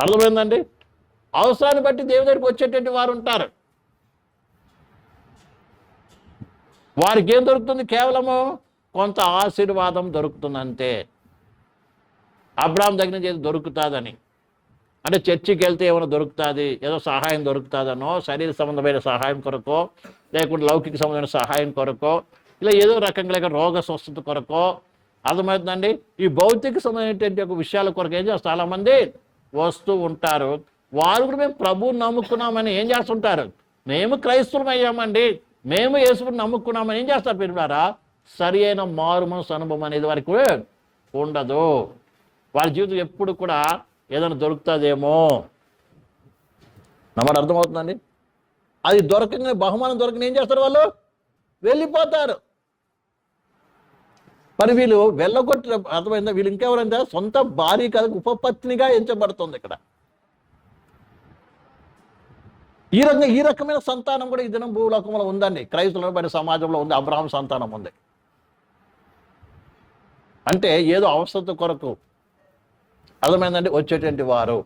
అర్థమైందండి? అవసరాన్ని బట్టి దేవుని దగ్గరికి వచ్చేటువంటి వారు ఉంటారు. వారికి ఏం దొరుకుతుంది? కేవలము కొంత ఆశీర్వాదం దొరుకుతుంది అంతే అబ్రాహం దగ్గర నుంచి ఏదో దొరుకుతుందని. అంటే చర్చికి వెళ్తే ఏమైనా దొరుకుతుంది? ఏదో సహాయం దొరుకుతుందనో శరీర సంబంధమైన సహాయం కొరకో లేకుంటే లౌకిక సంబంధమైన సహాయం కొరకో ఇలా ఏదో రకంగా లేక రోగ స్వస్థత కొరకో. అర్థమవుతుందండి? ఈ భౌతిక సంబంధమైనటువంటి ఒక విషయాల కొరకు ఏం చేస్తారు? చాలామంది వస్తూ ఉంటారు. వారు కూడా మేము ప్రభువుని నమ్ముకున్నామని ఏం చేస్తుంటారు? మేము క్రైస్తవులం అయ్యామండి. మేము యేసుని నమ్ముకున్నామని ఏం చేస్తారు పిల్లలారా సరి అయిన మారు మనసు అనుభవం అనేది వారికి ఉండదు. వారి జీవితం ఎప్పుడు కూడా ఏదైనా దొరుకుతుందేమో. నమ్మడు అర్థమవుతుందండి? అది దొరకని బహుమానం దొరకని ఏం చేస్తారు వాళ్ళు? వెళ్ళిపోతారు. మరి వీళ్ళు వెళ్ళగొట్టిన అర్థమైందా? వీళ్ళు ఇంకెవరంటే సొంత భార్య కాదు ఉపపత్నిగా ఎంచబడుతుంది ఇక్కడ. ఈ రకంగా ఈ రకమైన సంతానం కూడా ఈ దినం భూలోకంలో ఉందండి. క్రైస్తవుల పైన సమాజంలో ఉంది అబ్రాహం సంతానం ఉంది. అంటే ఏదో అవసరత కొరకు అర్థమైందండి? వచ్చేటువంటి వారు.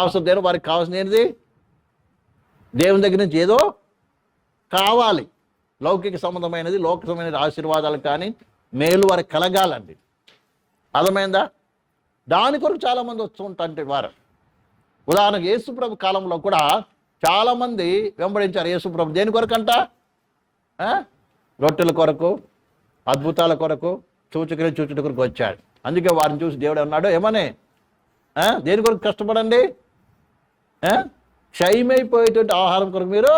అవసరం దేని వారికి కావాల్సిన ఏంటిది? దేవుని దగ్గర నుంచి ఏదో కావాలి. లౌకిక సంబంధమైనది లోక ఆశీర్వాదాలు కానీ మేలు వారు కలగాలండి. అర్థమైందా? దాని కొరకు చాలామంది వస్తూ ఉంటారంటే వారు. ఉదాహరణకు యేసుప్రభు కాలంలో కూడా చాలామంది వెంబడించారు యేసుప్రభు దేని కొరకంట? అంట రొట్టెల కొరకు అద్భుతాల కొరకు సూచకలు చూచుట కొరకు వచ్చాడు. అందుకే వారిని చూసి దేవుడు అన్నాడు ఏమని? దేని కొరకు కష్టపడండి? క్షయమైపోయేటువంటి ఆహారం కొరకు మీరు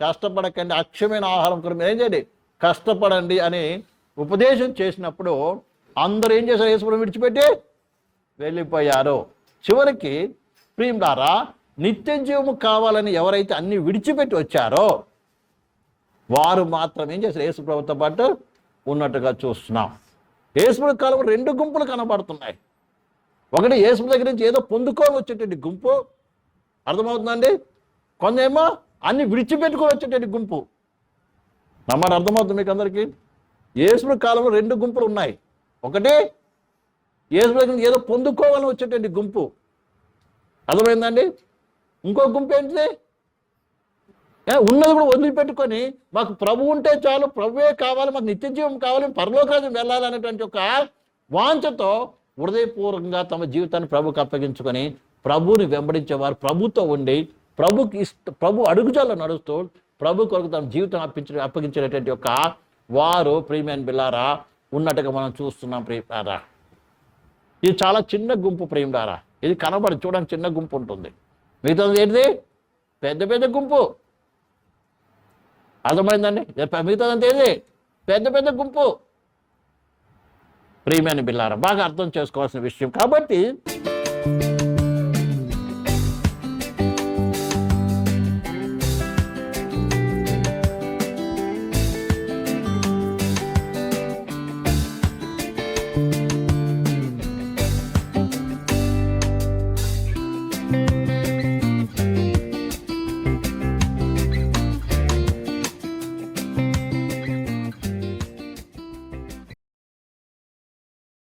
కష్టపడకండి అక్షమైన ఆహారం కొరకు ఏం చేయండి? కష్టపడండి అని ఉపదేశం చేసినప్పుడు అందరూ ఏం చేశారు? యేసుప్రభు విడిచిపెట్టి వెళ్ళిపోయారు. చివరికి ప్రియులారా నిత్య జీవము కావాలని ఎవరైతే అన్ని విడిచిపెట్టి వచ్చారో వారు మాత్రం ఏం చేశారు? యేసుప్రభుతో పాటు ఉన్నట్టుగా చూస్తున్నాం. యేసుప్రభు కాలం రెండు గుంపులు కనబడుతున్నాయి. ఒకటి యేసుప్రభు దగ్గర నుంచి ఏదో పొందుకొని వచ్చేటువంటి గుంపు. అర్థమవుతుందండి కొందేమో అన్ని విడిచిపెట్టుకుని వచ్చేటువంటి గుంపు. నమ్మని అర్థమవుతుంది మీకు అందరికీ? యేసుప్రభు కాలంలో రెండు గుంపులు ఉన్నాయి. ఒకటి యేసు ఏదో పొందుకోవాలని వచ్చేటువంటి గుంపు. అర్థమైందండి? ఇంకో గుంపు ఏంటిది? ఏ, ఉన్నది కూడా వదిలిపెట్టుకొని మాకు ప్రభు ఉంటే చాలు ప్రభువే కావాలి మాకు నిత్య జీవం కావాలి పరలోకాన్ని వెళ్ళాలనేటువంటి ఒక వాంఛతో హృదయపూర్వకంగా తమ జీవితాన్ని ప్రభుకి అప్పగించుకొని ప్రభువుని వెంబడించేవారు ప్రభుతో ఉండి ప్రభుకి ఇష్ట ప్రభు అడుగుజాల్లో నడుస్తూ ప్రభు కొరకు తమ జీవితం అప్పించ అప్పగించేటటువంటి యొక్క వారు ప్రీమియన్ బిల్లారా ఉన్నట్టుగా మనం చూస్తున్నాం ప్రియారా ఇది చాలా చిన్న గుంపు ప్రేమడారా ఇది కనబడి చూడడానికి చిన్న గుంపు ఉంటుంది. మిగతాది ఏంటిది? పెద్ద పెద్ద గుంపు. అర్థమైందండి? మిగతాదంతా ఏది? పెద్ద పెద్ద గుంపు. ప్రియమైన బిల్లారా బాగా అర్థం చేసుకోవాల్సిన విషయం. కాబట్టి